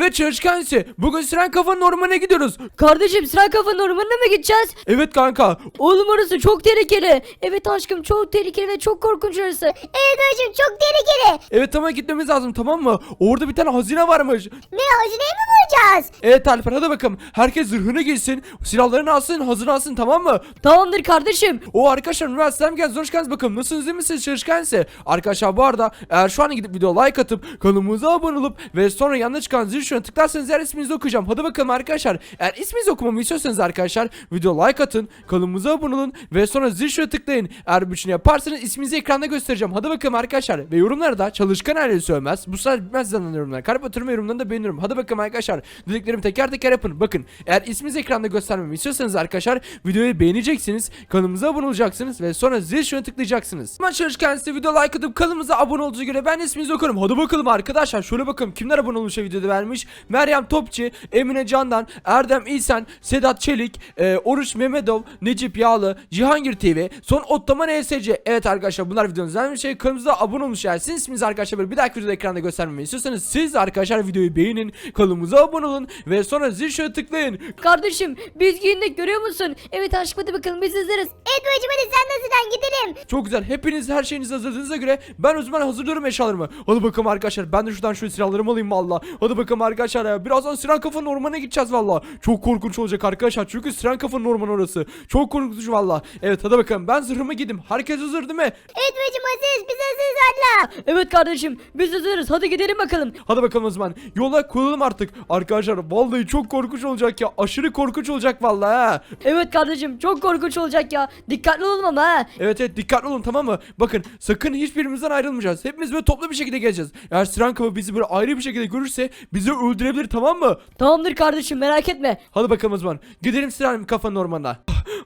Evet çalışkansı. Bugün Siren Kafa'nın ormanına gidiyoruz. Kardeşim sıra kafanın ormanına mı gideceğiz? Evet kanka. Oğlum orası çok tehlikeli. Evet aşkım çok tehlikeli ve çok korkunç orası. Evet hocam çok tehlikeli. Evet tamam gitmemiz lazım tamam mı? Orada bir tane hazine varmış. Ne hazineyi mi bulacağız? Evet Alper hadi bakalım. Herkes zırhını giysin. Silahlarını alsın hazır alsın tamam mı? Tamamdır kardeşim. O arkadaşlar üniversiteden geldiniz hoş geldiniz bakalım nasılsınız iyi misiniz çalışkansı? Arkadaşlar bu arada eğer şu an gidip video like atıp kanalımıza abone olup ve sonra yanına çıkan zil şuna tıklarsanız eğer isminizi okuyacağım. Hadi bakalım arkadaşlar. Eğer isminizi okumamı istiyorsanız arkadaşlar video like atın kanalımıza abone olun ve sonra zil şuna tıklayın. Eğer bütünü yaparsanız isminizi ekranda göstereceğim. Hadi bakalım arkadaşlar ve yorumlara da çalışkan ailesi söylemez. Bu sefer bitmez zaten yorumlar. Kalp atıyorum ve yorumlarını da beğeniyorum. Hadi bakalım arkadaşlar. Dediklerimi teker teker yapın. Bakın eğer isminizi ekranda göstermemi istiyorsanız arkadaşlar videoyu beğeneceksiniz. Kanalımıza abone olacaksınız ve sonra zil şuna tıklayacaksınız. Hemen çalışırken size video like atıp kanalımıza abone olduğunuza göre ben isminizi okurum. Hadi bakalım arkadaşlar. Şöyle bakalım kimler abone olmuş videoda vermiş. Meryem Topçu, Emine Candan, Erdem İlsen, Sedat Çelik, e, Oruç Mehmetov, Necip Yağlı, Cihangir TV, Son Ottaman ESC. Evet arkadaşlar bunlar videonun önemli şey. Kanalımıza abone olmuş yani. Sizin isminiz arkadaşlar böyle bir dahaki videoda ekranda göstermemi istiyorsanız siz arkadaşlar videoyu beğenin. Kanalımıza abone olun ve sonra zil şuna tıklayın. Kardeşim biz giyindik görüyor musun? Evet aşkım hadi bakalım biz izleriz. Evet hocam hadi sen nasıldan gidelim. Çok güzel. Hepiniz her şeyinizi hazırladığınıza göre ben o zaman hazırlıyorum eşyalarımı. Hadi bakalım arkadaşlar. Ben de şuradan şu silahlarımı alayım valla. Hadi bakalım arkadaşlar ya. Birazdan Siren Kafa'nın ormanına gideceğiz valla. Çok korkunç olacak arkadaşlar. Çünkü Siren Kafa'nın ormanı orası. Çok korkunç valla. Evet hadi bakalım. Ben zırhımı giydim. Herkes hazır değil mi? Evet hocam hazırız biz hazırız valla. Evet kardeşim biz hazırız hadi gidelim bakalım. Hadi bakalım o zaman. Yola koyulalım artık. Arkadaşlar vallahi çok korkunç olacak ya. Aşırı korkunç olacak valla ha. Evet kardeşim çok korkunç olacak ya. Dikkatli olalım ama ha. Evet evet dikkatli olun tamam mı? Bakın sakın hiçbirimizden ayrılmayacağız. Hepimiz böyle toplu bir şekilde geleceğiz. Eğer Siren Kafa bizi böyle ayrı bir şekilde görürse bizi öldürebilir tamam mı? Tamamdır kardeşim merak etme. Hadi bakalım o zaman. Gidelim Siren Kafa'nın ormanına.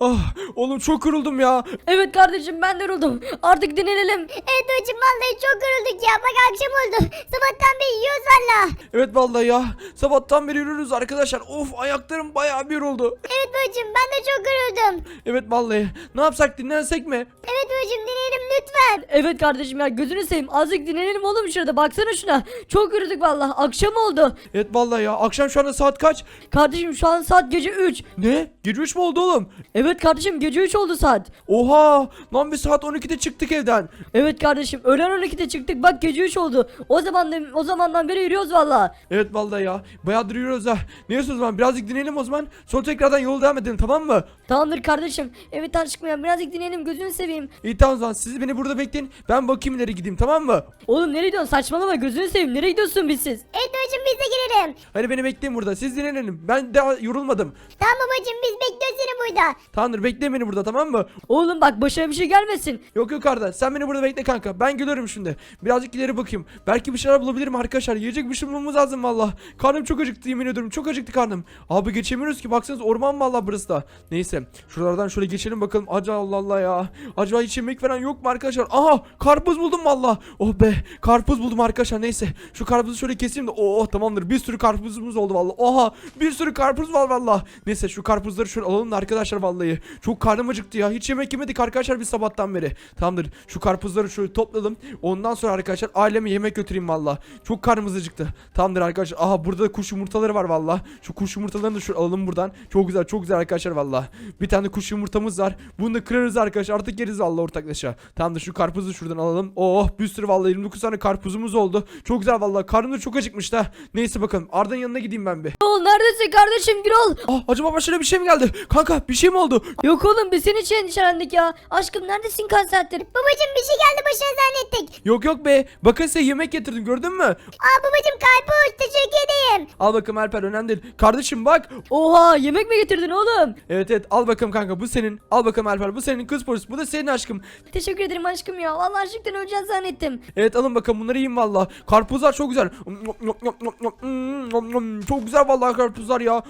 Ah oğlum çok yoruldum ya. Evet kardeşim ben de yoruldum. Artık dinlenelim. Evet hocam vallahi çok yorulduk ya bak akşam oldu. Sabahtan beri yiyoruz valla. Evet vallahi ya. Sabahtan beri yürürüz arkadaşlar. Of ayaklarım bayağı bir yoruldu. Evet hocam ben de çok yoruldum. Evet vallahi. Ne yapsak dinlensek mi? Evet hocam dinleyelim lütfen. Evet kardeşim ya gözünü seveyim azıcık dinlenelim oğlum şurada baksana şuna. Çok yürüdük vallahi akşam oldu. Evet vallahi ya. Akşam şu anda saat kaç? Kardeşim şu an saat gece 3. Ne? Gece 3 mü oldu oğlum? Evet kardeşim gece 3 oldu saat. Oha! Lan biz saat 12'de çıktık evden. Evet kardeşim öğlen 12'de çıktık bak gece 3 oldu. O zaman o zamandan beri yürüyoruz valla. Evet vallahi ya. Bayağıdır yürüyoruz ha. Neyse o zaman birazcık dinleyelim o zaman. Sonra tekrardan yola devam edelim tamam mı? Tamamdır kardeşim. Evet aşkım ya birazcık dinleyelim gözünü seveyim. İyi tamam o zaman siz beni burada bekleyin. Ben bakayım ileri gideyim tamam mı? Oğlum nereye gidiyorsun saçmalama gözünü seveyim nereye gidiyorsun bizsiz? Evet hocam biz de gelelim. Hadi beni bekleyin burada. Siz dinlenin. Ben daha yorulmadım. Tamam babacım biz bekliyoruz seni burada. Tamamdır bekleyin beni burada tamam mı? Oğlum bak başına bir şey gelmesin. Yok yok Arda sen beni burada bekle kanka. Ben geliyorum şimdi. Birazcık ileri bakayım. Belki bir şeyler bulabilirim arkadaşlar. Yiyecek bir şey bulmamız lazım valla. Karnım çok acıktı yemin ediyorum. Çok acıktı karnım. Abi geçemiyoruz ki. Baksanız orman valla burası da. Neyse. Şuralardan şöyle geçelim bakalım. Acaba Allah Allah ya. Acaba hiç yemek falan yok mu arkadaşlar? Aha karpuz buldum valla. Oh be. Karpuz buldum arkadaşlar. Neyse. Şu karpuzu şöyle keseyim de. Oh tamamdır. Bir sürü karpuzumuz oldu valla. Oha. Bir sürü karpuz var valla. Neyse şu karpuzları şöyle alalım da arkadaşlar vallahi. Çok karnım acıktı ya. Hiç yemek yemedik arkadaşlar biz sabahtan beri. Tamamdır. Şu karpuzları şöyle topladım. Ondan sonra arkadaşlar aileme yemek götüreyim valla. Çok karnımız acıktı. Tamamdır arkadaşlar. Aha burada da kuş yumurtaları var valla. Şu kuş yumurtalarını da şöyle alalım buradan. Çok güzel çok güzel arkadaşlar valla. Bir tane kuş yumurtamız var. Bunu da kırarız arkadaşlar. Artık yeriz valla ortaklaşa. Tamamdır şu karpuzu şuradan alalım. Oh bir sürü valla 29 tane karpuzumuz oldu. Çok güzel valla. Karnım da çok acıkmış da. Neyse bakalım. Arda'nın yanına gideyim ben bir. Oğlum neredesin kardeşim Gürol? Ah acaba başına bir şey mi geldi? Kanka bir şey mi oldu? Yok oğlum biz senin için endişelendik ya. Aşkım neredesin kaç saattir? Babacım bir şey geldi başına zannettik. Yok yok be. Bakın size yemek getirdim gördün mü? Aa babacım karpuz teşekkür ederim. Al bakalım Alper önemli değil. Kardeşim bak. Oha yemek mi getirdin oğlum? Evet evet al bakalım kanka bu senin. Al bakalım Alper bu senin kız polis. Bu da senin aşkım. Teşekkür ederim aşkım ya. Vallahi açlıktan öleceğiz zannettim. Evet alın bakalım bunları yiyin valla. Karpuzlar çok güzel. Çok güzel vallahi karpuzlar ya.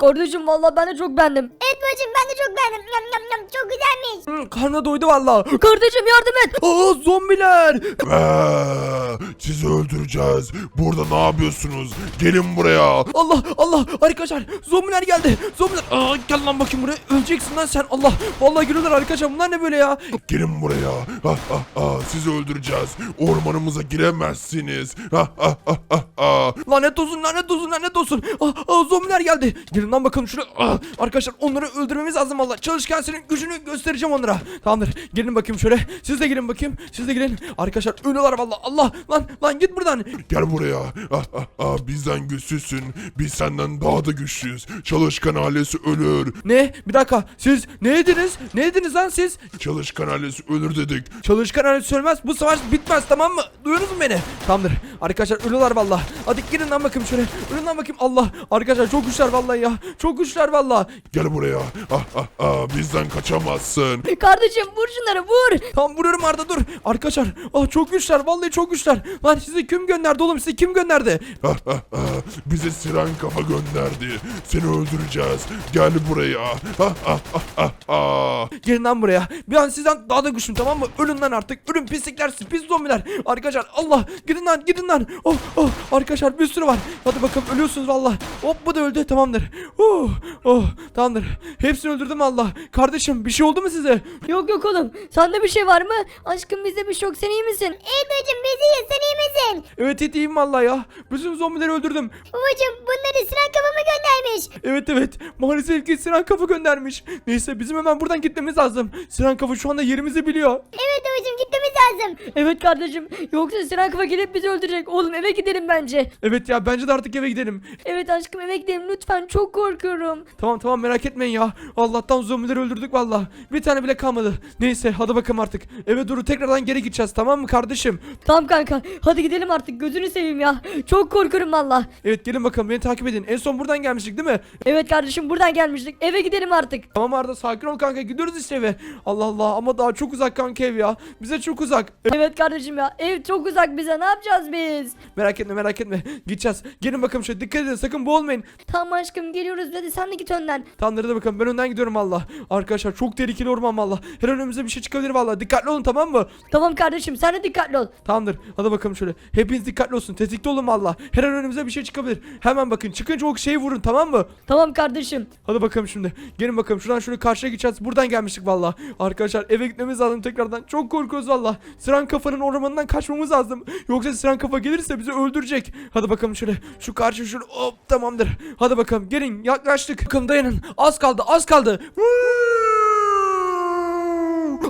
Kardeşim vallahi ben de çok beğendim. Evet babacım ben de çok beğendim. Yam yam yam çok güzelmiş. Hmm, Karnına doydu valla. Kardeşim yardım et. Aa zombiler. Eee, sizi öldüreceğiz. Burada ne yapıyorsunuz? Gelin buraya. Allah Allah arkadaşlar zombiler geldi. Zombiler. Aa, gel lan bakayım buraya. Öleceksin lan sen. Allah. Vallahi gülüyorlar arkadaşlar. Bunlar ne böyle ya? Gelin buraya. Ha, ha, ha. Sizi öldüreceğiz. Ormanımıza giremezsiniz. Ha, ha, ha, ha. buraya. Lanet olsun lanet olsun lanet olsun. Ah, ah, zombiler geldi. Gelin lan bakalım şuraya. Ah, arkadaşlar onları öldürmemiz lazım valla. Çalışkan senin gücünü göstereceğim onlara. Tamamdır. Gelin bakayım şöyle. Siz de gelin bakayım. Siz de gelin. Arkadaşlar ölüyorlar valla. Allah lan lan git buradan. Gel buraya. Ah, ah, ah, bizden güçsüzsün. Biz senden daha da güçlüyüz. Çalışkan ailesi ölür. Ne? Bir dakika. Siz ne dediniz? Ne dediniz lan siz? Çalışkan ailesi ölür dedik. Çalışkan alet söylemez. Bu savaş bitmez tamam mı? Duyuyorsunuz mu beni? Tamamdır. Arkadaşlar ölüyorlar valla. Hadi girin lan bakayım şöyle. Ölün lan bakayım. Allah. Arkadaşlar çok güçler vallahi ya. Çok güçler valla. Gel buraya. Ah, ah, ah, bizden kaçamazsın. Kardeşim vur şunları vur. Tamam vuruyorum Arda dur. Arkadaşlar ah çok güçler vallahi çok güçler. Lan sizi kim gönderdi oğlum sizi kim gönderdi? Ah, ah, ah, bize siren kafa gönderdi. Seni öldüreceğiz. Gel buraya. Ah, ah, ah, ah, ah. Gelin lan buraya. Bir an sizden daha da güçlüyüm tamam mı? Ölün lan artık. Ölün pislikler siz pis zombiler. Arkadaşlar Allah gidin lan gidin lan. Oh oh arkadaşlar bir sürü var. Hadi bakalım ölüyorsunuz valla. Hop bu da öldü tamamdır. Oh oh tamamdır. Hepsini öldürdüm Allah. Kardeşim bir şey oldu mu size? Yok yok oğlum. Sende bir şey var mı? Aşkım bizde bir şey yok. Sen iyi misin? Evet babacım biz iyiyiz sen iyi misin? Evet evet, iyiyim valla ya. Bütün zombileri öldürdüm. Babacım bunları Sinan kafamı göndermiş. Evet evet maalesef ki Sinan Kafa göndermiş. Neyse bizim hemen buradan gitmemiz lazım. Sinan Kafa şu anda yerimizi biliyor. Evet babacım gitmemiz lazım. Evet kardeşim. Yoksa Sinan Kafa gelip bizi öldürecek. Oğlum eve gidelim bence. Evet ya bence de artık eve gidelim. Evet aşkım eve gidelim lütfen. Çok korkuyorum. Tamam tamam merak etmeyin ya. Allah'tan zombileri öldürdük valla. Bir tane bile kalmadı. Neyse hadi bakalım artık. Eve doğru tekrardan geri gideceğiz tamam mı kardeşim? Tamam kanka. Hadi gidelim artık. Gözünü seveyim ya. Çok korkuyorum valla. Evet gelin bakalım beni takip edin. En son buradan gelmiştik değil mi? Evet kardeşim buradan gelmiştik. Eve gidelim artık. Tamam Arda sakin ol kanka gidiyoruz işte eve. Allah Allah ama daha çok uzak kanka ev ya. Bize çok uzak. Evet kardeşim ya. Ev çok uzak bize. Ne yapacağız biz? Merak etme merak etme. Gideceğiz. Gelin bakalım şöyle dikkat edin sakın boğulmayın. Tamam aşkım geliyoruz dedi. Sen de git önden. Tanrı'da da bakalım ben önden gidiyorum valla. Arkadaşlar çok tehlikeli orman valla. Her an önümüze bir şey çıkabilir valla. Dikkatli olun tamam mı? Tamam kardeşim sen de dikkatli ol. Tamamdır. Hadi bakalım şöyle. Hepiniz dikkatli olsun. Tetikte olun valla. Her an önümüze bir şey çıkabilir. Hemen bakın. Çıkınca o şeyi vurun tamam mı? Tamam kardeşim. Hadi bakalım şimdi. Gelin bakalım. Şuradan şöyle karşıya gideceğiz. Buradan gelmiştik valla. Arkadaşlar eve gitmemiz lazım tekrardan. Çok korkuyoruz valla. Siren kafanın ormanından kaçmamız lazım. Yoksa Siren kafa gelirse bizi öldürecek. Hadi bakalım şöyle. Şu karşı şöyle. Hop tamamdır. Hadi bakalım. Gelin yaklaştık. Bakın dayanın. Az kaldı. Az kaldı.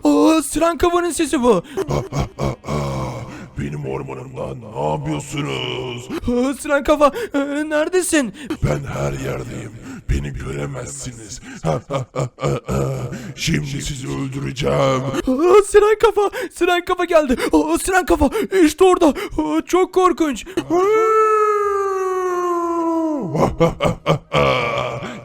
Aa, Siren kafanın sesi bu. Benim ormanımda ne yapıyorsunuz? Aa, Siren kafa. ee, neredesin? Ben her yerdeyim. Beni göremezsiniz. Şimdi sizi öldüreceğim. Aa, Siren kafa. Siren kafa geldi. Aa, Siren kafa. İşte orada. Aa, çok korkunç.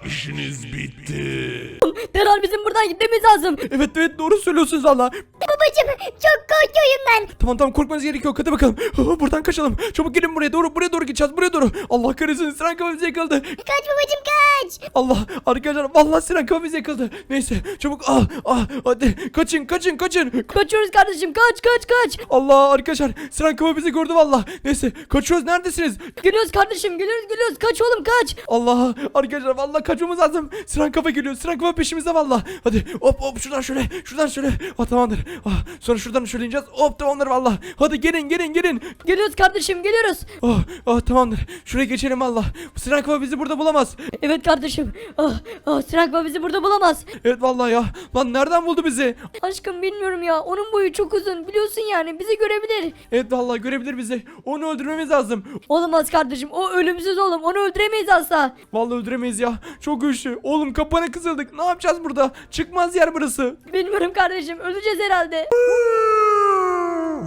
İşiniz bitti. Derhal bizim buradan gitmemiz lazım. Evet evet doğru söylüyorsunuz valla. Babacım çok korkuyorum ben. Tamam tamam korkmanız gerek yok. Hadi bakalım. Buradan kaçalım. Çabuk gelin buraya doğru. Buraya doğru gideceğiz. Buraya doğru. Allah kahretsin. Siren kafa bizi yakaladı. Kaç babacım kaç. Allah arkadaşlar vallahi Siren kafa bizi yakaladı. Neyse çabuk ah ah hadi kaçın kaçın kaçın. Kaçıyoruz kardeşim kaç kaç kaç. Allah arkadaşlar Siren kafa bizi gördü valla. Neyse kaçıyoruz neredesiniz? Geliyoruz kardeşim geliyoruz geliyoruz kaç oğlum kaç. Allah arkadaşlar vallahi kaçmamız lazım. Siren kafa geliyor. Siren kafa peşimizde valla. Hadi hop hop şuradan şöyle şuradan şöyle. Ah tamamdır. Ah, sonra şuradan şöyle ineceğiz. Hop tamamdır valla. Hadi gelin gelin gelin. Geliyoruz kardeşim geliyoruz. Ah, ah tamamdır. Şuraya geçelim valla. Siren kafa bizi burada bulamaz. Evet kardeşim. Ah, ah Sinan Baba bizi burada bulamaz. Evet vallahi ya. Lan nereden buldu bizi? Aşkım bilmiyorum ya. Onun boyu çok uzun. Biliyorsun yani. Bizi görebilir. Evet vallahi görebilir bizi. Onu öldürmemiz lazım. Olamaz kardeşim. O ölümsüz oğlum. Onu öldüremeyiz asla. Vallahi öldüremeyiz ya. Çok güçlü. Oğlum kapana kısıldık. Ne yapacağız burada? Çıkmaz yer burası. Bilmiyorum kardeşim. Öleceğiz herhalde.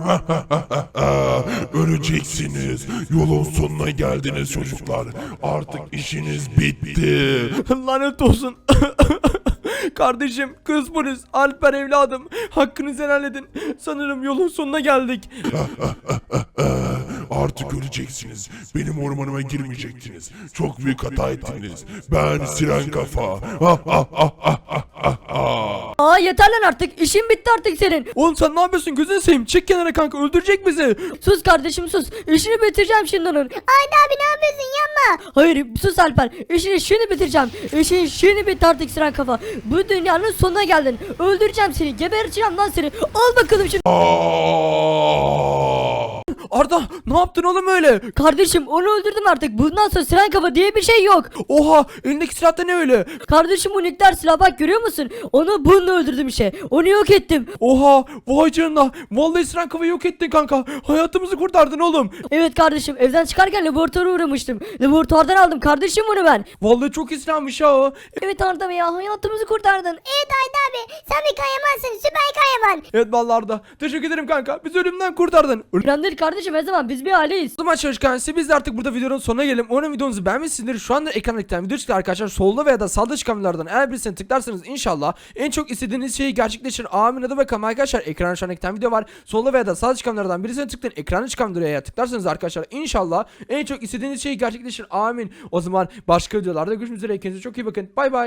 Öleceksiniz. Yolun sonuna geldiniz çocuklar. Artık işiniz bitti. Lanet olsun. Kardeşim, kız polis, Alper evladım. Hakkınızı helal edin. Sanırım yolun sonuna geldik. Artık öleceksiniz. Benim ormanıma girmeyecektiniz. Çok büyük hata ettiniz. Ben Siren Kafa. Aa yeter lan artık. İşin bitti artık senin. Oğlum sen ne yapıyorsun? Gözünü seveyim. Çek kenara kanka. Öldürecek bizi. Sus kardeşim sus. İşini bitireceğim şimdi onun. Ayda abi ne yapıyorsun yapma. Hayır sus Alper. İşini şimdi bitireceğim. İşin şimdi bitti artık Sinan Kafa. Bu dünyanın sonuna geldin. Öldüreceğim seni. Geberteceğim lan seni. Al bakalım şimdi. Aa! Arda ne yaptın oğlum öyle? Kardeşim onu öldürdüm artık. Bundan sonra siren kafa diye bir şey yok. Oha elindeki silah da ne öyle? Kardeşim bu nükleer silah bak görüyor musun? Onu bununla öldürdüm işte. Onu yok ettim. Oha vay canına. Vallahi siren kafayı yok ettin kanka. Hayatımızı kurtardın oğlum. Evet kardeşim evden çıkarken laboratuvara uğramıştım. Laboratuvardan aldım kardeşim bunu ben. Vallahi çok silahmış ya o. Evet Arda ya hayatımızı kurtardın. Evet Arda abi sen bir kahyamansın süper kahraman. Evet vallahi Arda. Teşekkür ederim kanka. Bizi ölümden kurtardın. O Önemli değil kardeşim her zaman biz bir aileyiz. zaman çalışkan size biz de artık burada videonun sonuna gelelim. Umarım videonuzu beğenmişsinizdir. Şu anda ekranda tane video çıktı arkadaşlar. Solda veya da sağda çıkan videolardan eğer birisine tıklarsanız inşallah en çok istediğiniz şeyi gerçekleşir. Amin adı bakalım arkadaşlar. Ekranda şu an video var. Solda veya da sağda çıkan videolardan birisine tıklayın. Ekranda çıkan videoya tıklarsanız arkadaşlar inşallah en çok istediğiniz şeyi gerçekleşir. Amin. O zaman başka videolarda görüşmek üzere. Kendinize çok iyi bakın. Bay bay.